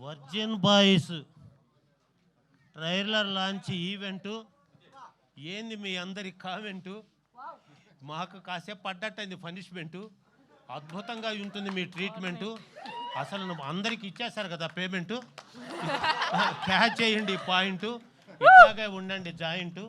Virgin boys trailer launch event. ఏంది మీ అందరి కామెంటు? మాకు కాసేపు పడ్డట్టయింది పనిష్మెంటు. అద్భుతంగా ఉంటుంది మీ ట్రీట్మెంటు. అసలు నువ్వు అందరికి ఇచ్చేస్తారు కదా పేమెంటు. క్యాచ్ చేయండి పాయింట్. ఇట్లాగే ఉండండి జాయింట్.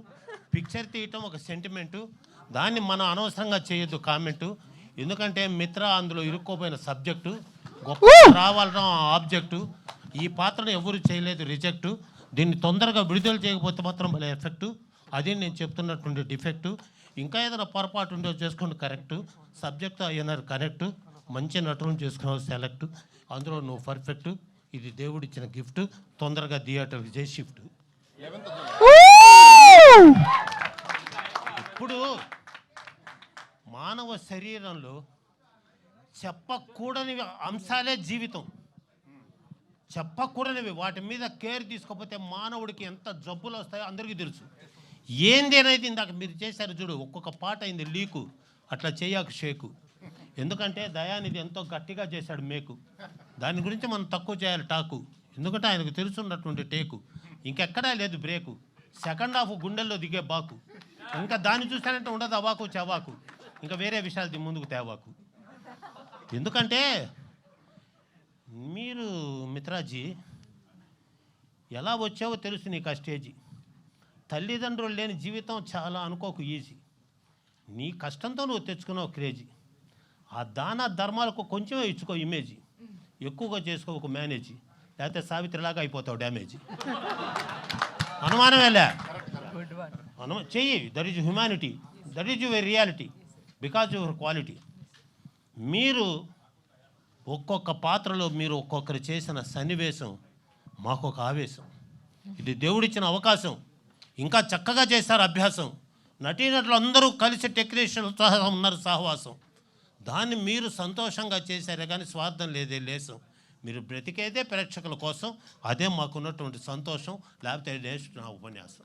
పిక్చర్ తీయటం ఒక సెంటిమెంటు. దాన్ని మనం అనవసరంగా చేయొద్దు కామెంటు. ఎందుకంటే మిత్ర అందులో ఇరుక్కోపోయిన సబ్జెక్టు. గొప్ప రావాలడం ఆబ్జెక్టు. ఈ పాత్రను ఎవరు చేయలేదు రిజెక్టు దీన్ని తొందరగా విడుదల చేయకపోతే మాత్రం భలే ఎఫెక్టు అది నేను చెప్తున్నటువంటి డిఫెక్టు ఇంకా ఏదైనా పొరపాటు ఉండేది చేసుకోండి కరెక్టు సబ్జెక్ట్ అయినారు కరెక్టు మంచి నటులను చేసుకున్నావు సెలెక్ట్ అందులో నువ్వు పర్ఫెక్ట్ ఇది దేవుడిచ్చిన గిఫ్ట్ తొందరగా థియేటర్కి చేసి షిఫ్ట్ ఇప్పుడు మానవ శరీరంలో చెప్పకూడని అంశాలే జీవితం. చెప్పకూడనివి వాటి మీద కేర్ తీసుకోకపోతే మానవుడికి ఎంత జబ్బులు వస్తాయో అందరికీ తెలుసు. ఏంది అనేది ఇందాక మీరు చేశారు చూడు ఒక్కొక్క పాట అయింది లీకు అట్లా చేయకు షేకు. ఎందుకంటే దయానిధి ఎంతో గట్టిగా చేశాడు మేకు. దాని గురించి మనం తక్కువ చేయాలి టాకు. ఎందుకంటే ఆయనకు తెలుసున్నటువంటి టేకు. ఇంకెక్కడా లేదు బ్రేకు. సెకండ్ హాఫ్ గుండెల్లో దిగే బాకు. ఇంకా దాన్ని చూసానంటే ఉండదు అవాకు చవాకు. ఇంకా వేరే విషయాలు ముందుకు తేవాకు. ఎందుకంటే మిత్రాజీ ఎలా వచ్చావో తెలుసు నీకు ఆ స్టేజీ. తల్లిదండ్రులు లేని జీవితం చాలా అనుకోకు ఈజీ. నీ కష్టంతో నువ్వు తెచ్చుకున్నావు క్రేజీ. ఆ దాన ధర్మాలకు కొంచెమే ఇచ్చుకో ఇమేజీ. ఎక్కువగా చేసుకో ఒక మేనేజీ. లేకపోతే సావిత్రిలాగా అయిపోతావు డ్యామేజీ. అనుమానమేలే అనుమా చెయ్యి. That is humanity. That is your reality. Because your quality. మీరు ఒక్కొక్క పాత్రలో మీరు ఒక్కొక్కరు చేసిన సన్నివేశం మాకు ఒక ఆవేశం. ఇది దేవుడిచ్చిన అవకాశం. ఇంకా చక్కగా చేశారు అభ్యాసం. నటీనటులు అందరూ కలిసి టెక్నీషియన్ సహా ఉన్నారు సహవాసం. దాన్ని మీరు సంతోషంగా చేశారే కానీ స్వార్థం లేదే లేసం మీరు బ్రతికేదే ప్రేక్షకుల కోసం అదే మాకున్నటువంటి సంతోషం లేకపోతే నేర్చుకున్న నా ఉపన్యాసం.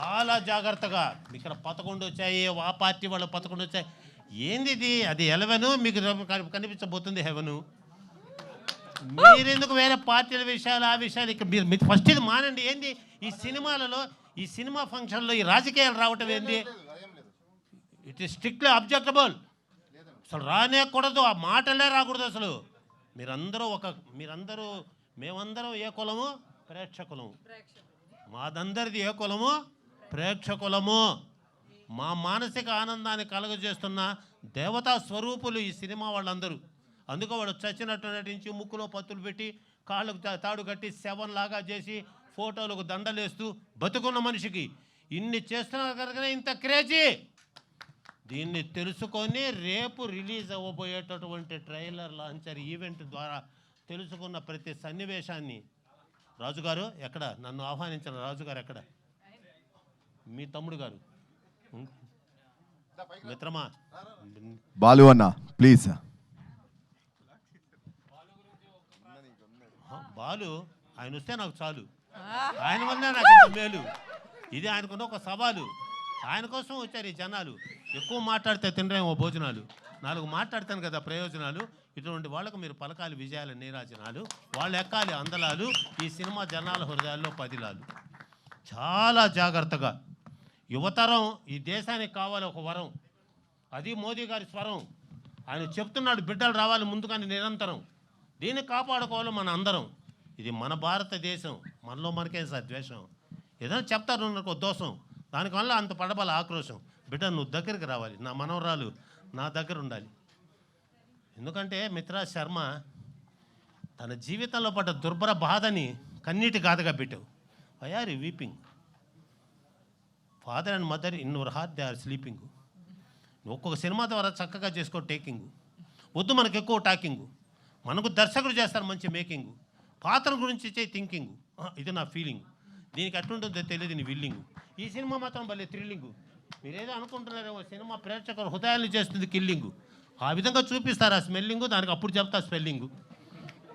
చాలా జాగ్రత్తగా. ఇక్కడ పదకొండు వచ్చాయి ఆ పార్టీ వాళ్ళు పదకొండు వచ్చాయి. ఏంది ఇది అది ఎలవెను? మీకు కని- కనిపించబోతుంది హెవెను. మీరెందుకు వేరే పార్టీల విషయాలు ఆ విషయాలు ఇక్కడ మీరు మీరు ఫస్ట్ ఇది మానండి. ఏంది? ఈ సినిమాలలో ఈ సినిమా ఫంక్షన్లో ఈ రాజకీయాలు రావటం ఏంది? ఇట్ ఈస్ స్ట్రిక్ట్లీ అబ్జెక్టబుల్ అసలు రానేకూడదు ఆ మాటలే రాకూడదు అసలు. మీరందరూ ఒక మీరందరూ మేమందరం ఏ కులము? ప్రేక్షకులము. మాదందరిది ఏ కులము? ప్రేక్షకులము. మా మానసిక ఆనందాన్ని కలుగజేస్తున్న దేవతా స్వరూపులు ఈ సినిమా వాళ్ళందరూ. అందుకే వాడు చచ్చినట్టు నటించి ముక్కులో పత్తులు పెట్టి కాళ్ళకు తాడు కట్టి సెవెన్ లాగా చేసి ఫోటోలకు దండలేస్తూ బతుకున్న మనిషికి. ఇన్ని చేస్తున్నారు కనుకనే ఇంత క్రేజీ! దీన్ని తెలుసుకొని రేపు రిలీజ్ అవ్వబోయేటటువంటి ట్రైలర్ లాంచర్ ఈవెంట్ ద్వారా తెలుసుకున్న ప్రతి సన్నివేశాన్ని. రాజుగారు ఎక్కడ? నన్ను ఆహ్వానించిన రాజుగారు ఎక్కడ? మీ తమ్ముడు గారు. మిత్రమా? బాలు అన్న ప్లీజ్ బాలు ఆయన వస్తే నాకు చాలు. ఆయన వల్లనే నాకు ఇంత మేలు. ఇది ఆయనకున్న ఒక సవాలు. ఆయన కోసం వచ్చారు ఈ జనాలు. ఎక్కువ మాట్లాడితే తినరేమో భోజనాలు. నాలుగు మాట్లాడతాను కదా ప్రయోజనాలు. ఇటువంటి వాళ్ళకు మీరు పలకాలి విజయాల నీరాజనాలు. వాళ్ళు ఎక్కాలి అందలాలు. ఈ సినిమా జనాల హృదయాల్లో పదిలాలు. చాలా జాగ్రత్తగా యువతరం ఈ దేశానికి కావాలి ఒక వరం. అది మోదీ గారి స్వరం. ఆయన చెప్తున్నాడు బిడ్డలు రావాలి ముందుగానే నిరంతరం. దీన్ని కాపాడుకోవాలి మన అందరం. ఇది మన భారతదేశం. మనలో మనకే సార్ ద్వేషం. ఏదైనా చెప్తారు నాకు దోషం. దానివల్ల అంత పడబల ఆక్రోషం. బిడ్డ నువ్వు దగ్గరికి రావాలి. నా మనవరాలు నా దగ్గర ఉండాలి. ఎందుకంటే మిత్రా శర్మ తన జీవితంలో పడ్డ దుర్భర బాధని కన్నీటి గాథగా పెట్టావు. I are weeping father and mother in your heart they are sleeping ఒక్కొక్క సినిమా ద్వారా చక్కగా చేసుకో టేకింగ్ వద్దు మనకు ఎక్కువ టాకింగ్ మనకు దర్శకుడు చేస్తారు మంచి మేకింగ్ పాత్ర గురించి ఇచ్చే థింకింగ్ ఇది నా ఫీలింగ్ దీనికి ఎట్లుంటుందో తెలియదు నీ విల్లింగ్ ఈ సినిమా మాత్రం భలే థ్రిల్లింగ్ మీరేదో అనుకుంటున్నారేమో సినిమా ప్రేక్షకుల హృదయాన్ని చేస్తుంది కిల్లింగ్ ఆ విధంగా చూపిస్తారు ఆ స్మెల్లింగ్? దానికి అప్పుడు చెప్తా స్పెల్లింగ్.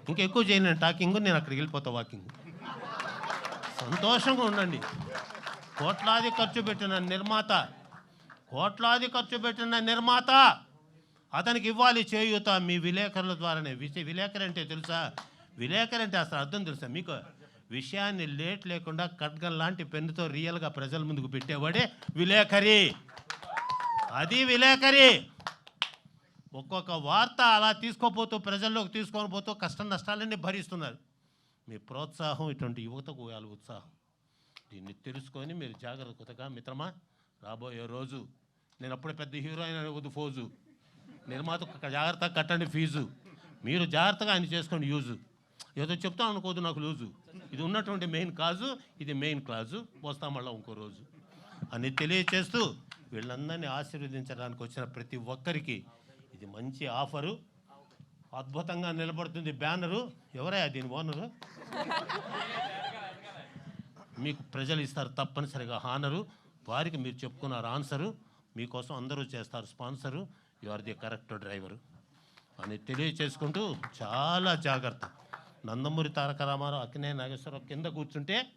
ఇంకా ఎక్కువ చేయను నేను టాకింగ్ నేను అక్కడికి వెళ్ళిపోతా వాకింగ్ సంతోషంగా ఉండండి. కోట్లాది ఖర్చు పెట్టిన నిర్మాత కోట్లాది ఖర్చు పెట్టిన నిర్మాత అతనికి ఇవ్వాలి చేయూత మీ విలేకరుల ద్వారానే. విచ విలేకరు అంటే తెలుసా? విలేకరు అంటే అసలు అర్థం తెలుసా మీకు? విషయాన్ని లేట్ లేకుండా ఖడ్గం లాంటి పెన్నుతో రియల్గా ప్రజల ముందుకు పెట్టేవాడే విలేకరి. అది విలేకరి. ఒక్కొక్క వార్త అలా తీసుకోపోతూ ప్రజల్లోకి తీసుకొని పోతూ కష్ట నష్టాలన్నీ భరిస్తున్నారు. మీ ప్రోత్సాహం ఇటువంటి యువతకు వాళ్ళ ఉత్సాహం. దీన్ని తెలుసుకొని మీరు జాగ్రత్తగా మిత్రమా రాబోయే రోజు నేను అప్పుడే పెద్ద హీరోయిన్ వద్దు ఫోజు. నిర్మాత జాగ్రత్తగా కట్టండి ఫీజు. మీరు జాగ్రత్తగా ఆయన చేసుకోండి యూజు. ఏదో చెప్తా అనుకోదు నాకు లూజు. ఇది ఉన్నటువంటి మెయిన్ కాజు ఇది మెయిన్ క్లాజు. వస్తాం మళ్ళీ ఇంకో రోజు. అని తెలియచేస్తూ వీళ్ళందరినీ ఆశీర్వదించడానికి వచ్చిన ప్రతి ఒక్కరికి ఇది మంచి ఆఫరు. అద్భుతంగా నిలబడుతుంది బ్యానరు. ఎవరయ్యా దీని ఓనరు? మీకు ప్రజలు ఇస్తారు తప్పనిసరిగా. హానరు వారికి మీరు చెప్పుకున్నారు ఆన్సరు మీకోసం అందరూ చేస్తారు sponsor. You are the correct driver అని తెలియచేసుకుంటూ చాలా జాగ్రత్త. నందమూరి తారక రామారావు అక్కినే నాగేశ్వరరావు కింద కూర్చుంటే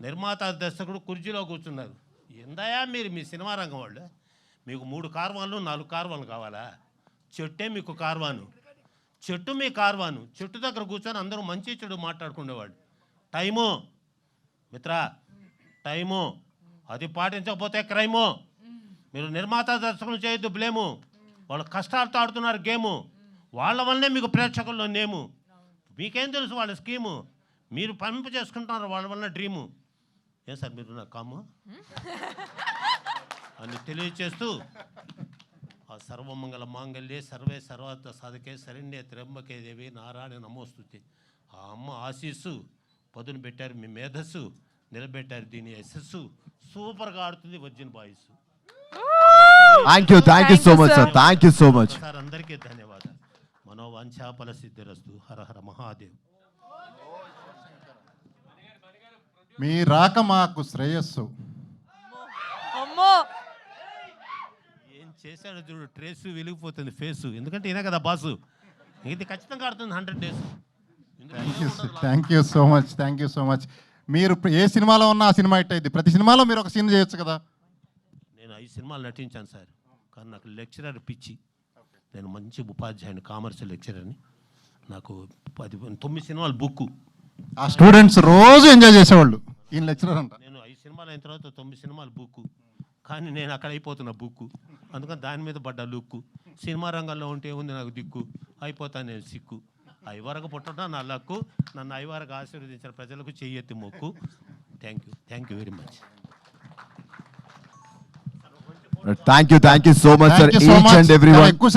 నిర్మాత దర్శకుడు కుర్చీలో కూర్చున్నారు. ఎందయా మీరు మీ సినిమా రంగం వాళ్ళు? మీకు మూడు కార్వాన్లు నాలుగు కార్వాన్లు కావాలా? చెట్టే మీకు కార్వాను. చెట్టు మీ కార్వాను. చెట్టు దగ్గర కూర్చొని అందరూ మంచి చెడు మాట్లాడుకునేవాడు టైము మిత్ర టైము. అది పాటించకపోతే క్రైము. మీరు నిర్మాత దర్శకులు చేయొద్దు బ్లేము. వాళ్ళు కష్టాలతో ఆడుతున్నారు గేము. వాళ్ళ వల్లనే మీకు ప్రేక్షకుల్లో నేము. మీకేం తెలుసు వాళ్ళ స్కీము? మీరు పంపు చేసుకుంటున్నారు వాళ్ళ వల్ల డ్రీము. ఏం సార్ మీరు నా కాము? అని తెలియచేస్తూ ఆ సర్వమంగళ మాంగళ్యే సర్వే సర్వార్థ సాధకే శరణ్యే త్రంబకే దేవి నారాయణ నమోస్తుతి. ఆ అమ్మ ఆశీస్సు పదును పెట్టారు మీ మేధస్సు నిలబెట్టారు దీని యశస్సు సూపర్గా ఆడుతుంది virgin boys. Thank you, thank you so much, sir. Thank you so much. Sir అందరికీ ధన్యవాదాలు. మనోవాంఛాపల సిద్ధిరస్తు. హర హర మహాదేవ్. మీ రాక మాకు శ్రేయస్సు. అమ్మో! ఏం చేశాడో చూడు ట్రేసు వెలిగిపోతుంది ఫేసు. ఎందుకంటే ఈయన కదా బాసు. ఇది ఖచ్చితంగా ఆడుతుంది hundred days. Thank you thank you so much thank you so much మీరు ఏ సినిమాలో ఉన్నా ఆ సినిమా హిట్ అయింది. ప్రతి సినిమాలో మీరు ఒక సీన్ చేయొచ్చు కదా? నేను ఐదు సినిమాలు నటించాను సార్. కానీ నాకు లెక్చరర్ పిచ్చి. నేను మంచి ఉపాధ్యాయుని కామర్స్ లెక్చరర్ని. నాకు పది తొమ్మిది సినిమాలు బుక్కు. ఆ స్టూడెంట్స్ రోజు ఎంజాయ్ చేసేవాళ్ళు. ఈయన లెక్చరర్ అంట. నేను ఐదు సినిమాలు అయిన తర్వాత తొమ్మిది సినిమాలు బుక్కు. కానీ నేను అక్కడ అయిపోతున్న బుక్కు. అందుకని దాని మీద పడ్డ లుక్కు. సినిమా రంగంలో ఉంటే ఉంది నాకు దిక్కు? అయిపోతాను నేను సిక్కు. ఐవరకు పుట్టడం నా లక్కు నన్ను ఐవరకు ఆశీర్వదించిన ప్రజలకు చెయ్యెత్తి మొక్కు. Thank you thank you very much Thank you, thank you so much, sir. Thank you so Each